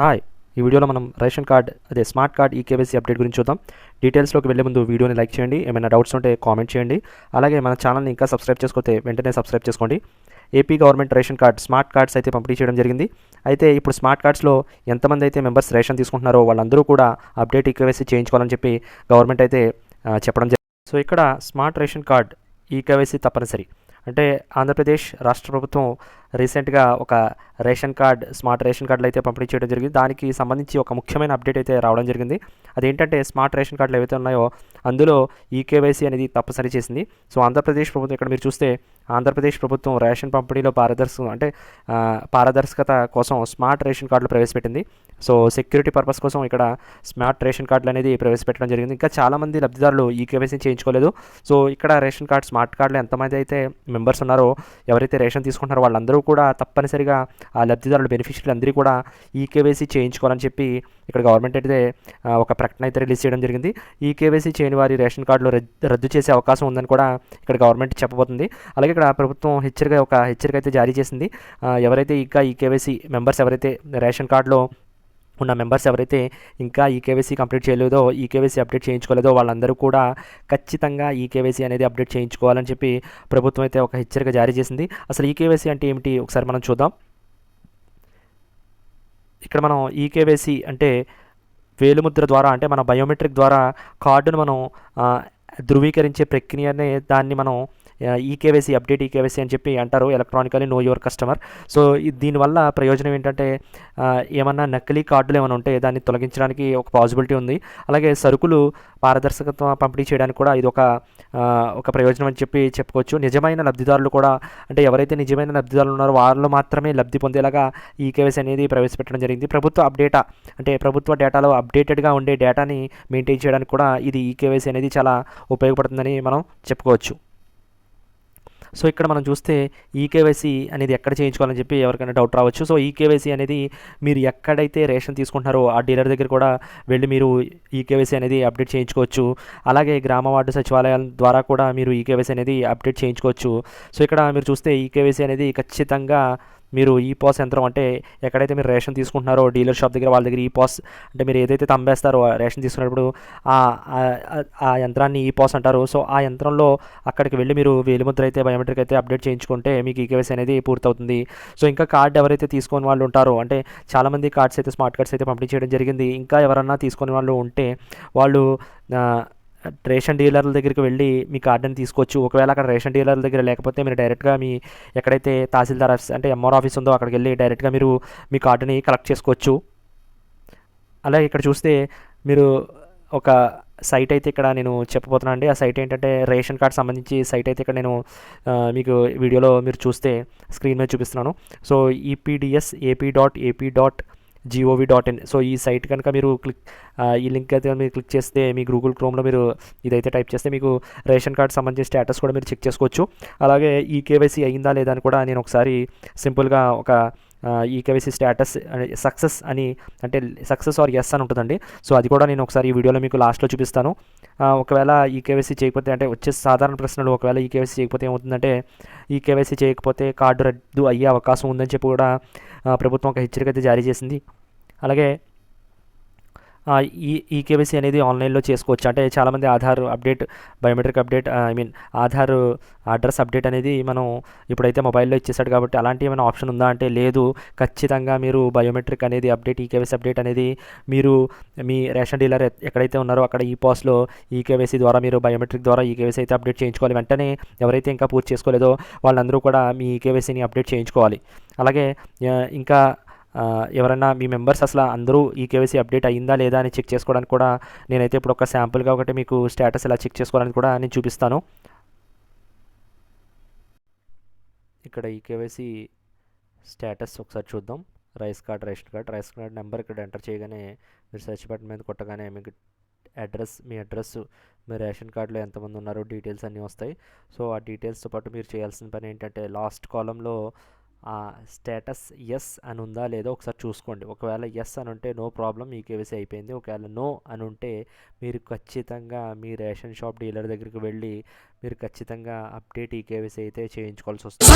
Hi. ఈ వీడియోలో మనం రేషన్ కార్డ్ అదే స్మార్ట్ కార్డ్ ఈకేవైసీ అప్డేట్ గురించి చూద్దాం. డీటెయిల్స్లోకి వెళ్ళే ముందు వీడియోని లైక్ చేయండి. ఏమైనా డౌట్స్ ఉంటే కామెంట్ చేయండి. అలాగే మన ఛానల్ని ఇంకా సబ్స్క్రైబ్ చేసుకోతే వెంటనే సబ్స్క్రైబ్ చేసుకోండి. AP government ration card smart cards అయితే పంపిణీ చేయడం జరిగింది. అయితే ఇప్పుడు స్మార్ట్ కార్డ్స్లో ఎంతమంది అయితే మెంబర్స్ రేషన్ తీసుకుంటున్నారో వాళ్ళందరూ కూడా అప్డేట్ ఈకేవైసీ చేయించుకోవాలని చెప్పి గవర్నమెంట్ అయితే చెప్పడం జరిగింది. సో ఇక్కడ స్మార్ట్ రేషన్ కార్డ్ ఈకేవైసీ తప్పనిసరి. అంటే ఆంధ్రప్రదేశ్ రాష్ట్ర ప్రభుత్వం రీసెంట్గా ఒక రేషన్ కార్డ్ స్మార్ట్ రేషన్ కార్డులు అయితే పంపిణీ చేయడం జరిగింది. దానికి సంబంధించి ఒక ముఖ్యమైన అప్డేట్ అయితే రావడం జరిగింది. అదేంటంటే స్మార్ట్ రేషన్ కార్డులు ఏవైతే ఉన్నాయో అందులో ఈకేవైసీ అనేది తప్పనిసరి చేసింది. సో ఆంధ్రప్రదేశ్ ప్రభుత్వం ఇక్కడ మీరు చూస్తే ఆంధ్రప్రదేశ్ ప్రభుత్వం రేషన్ పంపిణీలో పారదర్శక అంటే పారదర్శకత కోసం స్మార్ట్ రేషన్ కార్డులు ప్రవేశపెట్టింది. సో సెక్యూరిటీ పర్పస్ కోసం ఇక్కడ స్మార్ట్ రేషన్ కార్డులు అనేది ప్రవేశపెట్టడం జరిగింది. ఇంకా చాలామంది లబ్ధిదారులు ఈ కేవైసీ చేయించుకోలేదు. సో ఇక్కడ రేషన్ కార్డ్ స్మార్ట్ కార్డులు ఎంతమంది అయితే మెంబర్స్ ఉన్నారో ఎవరైతే రేషన్ తీసుకుంటున్నారో వాళ్ళందరూ కూడా తప్పనిసరిగా ఆ లబ్ధిదారులు బెనిఫిషియర్లు అందరూ కూడా ఈ కేవైసీ చేయించుకోవాలని చెప్పి ఇక్కడ గవర్నమెంట్ అయితే ఒక ప్రకటన అయితే రిలీజ్ చేయడం జరిగింది. ఈ కేవైసీ చేయని వారి రేషన్ కార్డులు రద్దు చేసే అవకాశం ఉందని కూడా ఇక్కడ గవర్నమెంట్ చెప్పబోతుంది. అలాగే ఇక్కడ ప్రభుత్వం హెచ్చరిక ఒక హెచ్చరిక అయితే జారీ చేసింది. ఎవరైతే ఇంకా ఈ కేవైసీ మెంబర్స్ ఎవరైతే రేషన్ కార్డులో ఉన్న మెంబర్స్ ఎవరైతే ఇంకా ఈ కేవైసీ కంప్లీట్ చేయలేదో ఈ కేవైసీ అప్డేట్ చేయించుకోలేదో వాళ్ళందరూ కూడా ఖచ్చితంగా ఈ కేవైసీ అనేది అప్డేట్ చేయించుకోవాలని చెప్పి ప్రభుత్వం అయితే ఒక హెచ్చరిక జారీ చేసింది. అసలు ఈ కేవైసీ అంటే ఏమిటి? ఒకసారి మనం చూద్దాం. ఇక్కడ మనం ఈ కేవైసీ అంటే వేలుముద్ర ద్వారా అంటే మన బయోమెట్రిక్ ద్వారా కార్డును మనం ధృవీకరించే ప్రక్రియనే దాన్ని మనం ఈకేవైసీ అప్డేట్ ఈకేవైసీ అని చెప్పి అంటారు electronically know your customer. So దీనివల్ల ప్రయోజనం ఏంటంటే ఏమన్నా నకిలీ కార్డులు ఏమైనా ఉంటే దాన్ని తొలగించడానికి ఒక పాసిబిలిటీ ఉంది. అలాగే సరుకులు పారదర్శకత్వం పంపిణీ చేయడానికి కూడా ఇది ఒక ఒక ప్రయోజనం అని చెప్పి చెప్పుకోవచ్చు. నిజమైన లబ్ధిదారులు కూడా అంటే ఎవరైతే నిజమైన లబ్ధిదారులు ఉన్నారో వాళ్ళు మాత్రమే లబ్ధి పొందేలాగా ఈ కేవైసీ అనేది ప్రవేశపెట్టడం జరిగింది. ప్రభుత్వ అప్డేటా అంటే ప్రభుత్వ డేటాలో అప్డేటెడ్గా ఉండే డేటాని మెయింటైన్ చేయడానికి కూడా ఇది ఈ కేవైసీ అనేది చాలా ఉపయోగపడుతుందని మనం చెప్పుకోవచ్చు. సో ఇక్కడ మనం చూస్తే ఈ కేవైసీ అనేది ఎక్కడ చేయించుకోవాలని చెప్పి ఎవరికైనా డౌట్ రావచ్చు. సో ఈ కేవైసీ అనేది మీరు ఎక్కడైతే రేషన్ తీసుకుంటున్నారో ఆ డీలర్ దగ్గర కూడా వెళ్ళి మీరు ఈ కేవైసీ అనేది అప్డేట్ చేయించుకోవచ్చు. అలాగే గ్రామ వార్డు సచివాలయాల ద్వారా కూడా మీరు ఈ కేవైసీ అనేది అప్డేట్ చేయించుకోవచ్చు. సో ఇక్కడ మీరు చూస్తే ఈ కేవైసీ అనేది ఖచ్చితంగా మీరు ఈ పాస్ యంత్రం అంటే ఎక్కడైతే మీరు రేషన్ తీసుకుంటున్నారో డీలర్ షాప్ దగ్గర వాళ్ళ దగ్గర ఈ పాస్ అంటే మీరు ఏదైతే తంబేస్తారో రేషన్ తీసుకున్నప్పుడు ఆ యంత్రాన్ని ఈ పాస్ అంటారు. సో ఆ యంత్రంలో అక్కడికి వెళ్ళి మీరు వేలిముద్ర అయితే బయోమెట్రిక్ అయితే అప్డేట్ చేయించుకుంటే మీకు ఈ అనేది పూర్తవుతుంది. సో ఇంకా కార్డ్ ఎవరైతే తీసుకొని వాళ్ళు ఉంటారో అంటే చాలామంది కార్డ్స్ అయితే స్మార్ట్ కార్డ్స్ అయితే పంపిణీ చేయడం జరిగింది. ఇంకా ఎవరన్నా తీసుకొని వాళ్ళు ఉంటే వాళ్ళు రేషన్ డీలర్ల దగ్గరికి వెళ్ళి మీ కార్డుని తీసుకోవచ్చు. ఒకవేళ అక్కడ రేషన్ డీలర్ల దగ్గర లేకపోతే మీరు డైరెక్ట్గా మీ ఎక్కడైతే తహసీల్దార్ ఆఫీస్ అంటే ఎంఆర్ ఆఫీస్ ఉందో అక్కడికి వెళ్ళి డైరెక్ట్గా మీరు మీ కార్డుని కలెక్ట్ చేసుకోవచ్చు. అలాగే ఇక్కడ చూస్తే మీరు ఒక సైట్ అయితే ఇక్కడ నేను చెప్పబోతున్నాను అండి. ఆ సైట్ ఏంటంటే రేషన్ కార్డ్ సంబంధించి సైట్ అయితే ఇక్కడ నేను మీకు వీడియోలో మీరు చూస్తే స్క్రీన్ మీద చూపిస్తున్నాను. So ePDS AP dot AP dot gov dot in so ఈ సైట్ కనుక మీరు క్లిక్ ఈ లింక్ అయితే మీరు క్లిక్ చేస్తే మీ గూగుల్ క్రోమ్లో మీరు ఇదైతే టైప్ చేస్తే మీకు రేషన్ కార్డ్ సంబంధించిన స్టేటస్ కూడా మీరు చెక్ చేసుకోవచ్చు. అలాగే ఈ కేవైసీ అయిందా లేదా అని కూడా నేను ఒకసారి సింపుల్గా ఒక ఈ కేవైసీ స్టేటస్ సక్సెస్ అని అంటే సక్సెస్ ఆర్ ఎస్ అని ఉంటుందండి. సో అది కూడా నేను ఒకసారి ఈ వీడియోలో మీకు లాస్ట్లో చూపిస్తాను. ఒకవేళ ఈ కేవైసీ చేయకపోతే అంటే వచ్చే సాధారణ ప్రశ్నలు ఒకవేళ ఈ కేవైసీ చేయకపోతే ఏమవుతుందంటే ఈ కేవైసీ చేయకపోతే కార్డు రద్దు అయ్యే అవకాశం ఉందని చెప్పి కూడా ప్రభుత్వం ఒక హెచ్చరిక అయితే జారీ చేసింది. అలాగే ఈ ఈ కేవైసీ అనేది ఆన్లైన్లో చేసుకోవచ్చు. అంటే చాలామంది Aadhaar update biometric update I mean Aadhaar address update అనేది మనం ఇప్పుడైతే మొబైల్లో ఇచ్చేసాడు కాబట్టి అలాంటి ఏమైనా ఆప్షన్ ఉందా అంటే లేదు. ఖచ్చితంగా మీరు బయోమెట్రిక్ అనేది అప్డేట్ ఈ కేవైసీ అప్డేట్ అనేది మీరు మీ రేషన్ డీలర్ ఎక్కడైతే ఉన్నారో అక్కడ ఈ పాస్లో ఈ కేవైసీ ద్వారా మీరు బయోమెట్రిక్ ద్వారా ఈ కేవైసీ అయితే అప్డేట్ చేయించుకోవాలి. వెంటనే ఎవరైతే ఇంకా పూర్తి చేసుకోలేదో వాళ్ళందరూ కూడా మీ ఈ కేవైసీని అప్డేట్ చేయించుకోవాలి. అలాగే ఇంకా ఎవరైనా మీ మెంబర్స్ అసలు అందరూ ఈ కేవైసీ అప్డేట్ అయ్యిందా లేదా అని చెక్ చేసుకోవడానికి కూడా నేనైతే ఇప్పుడు ఒక శాంపుల్గా ఒకటి మీకు స్టేటస్ ఎలా చెక్ చేసుకోవాలని కూడా నేను చూపిస్తాను. ఇక్కడ ఈ కేవైసీ స్టేటస్ ఒకసారి చూద్దాం. Rice card ration card. Rice card number ఇక్కడ ఎంటర్ చేయగానే మీరు సెర్చ్ బటన్ మీద కొట్టగానే మీకు అడ్రస్ మీ అడ్రస్ మీ రేషన్ కార్డులో ఎంతమంది ఉన్నారో డీటెయిల్స్ అన్నీ వస్తాయి. సో ఆ డీటెయిల్స్తో పాటు మీరు చేయాల్సిన పని ఏంటంటే లాస్ట్ కాలంలో స్టేటస్ ఎస్ అని ఉందా లేదో ఒకసారి చూసుకోండి. ఒకవేళ ఎస్ అని ఉంటే నో ప్రాబ్లం ఈ కేవీసీ అయిపోయింది. ఒకవేళ నో అని ఉంటే మీరు ఖచ్చితంగా మీ రేషన్ షాప్ డీలర్ దగ్గరికి వెళ్ళి మీరు ఖచ్చితంగా అప్డేట్ ఈ కేవైసీ అయితే చేయించుకోవాల్సి వస్తుంది.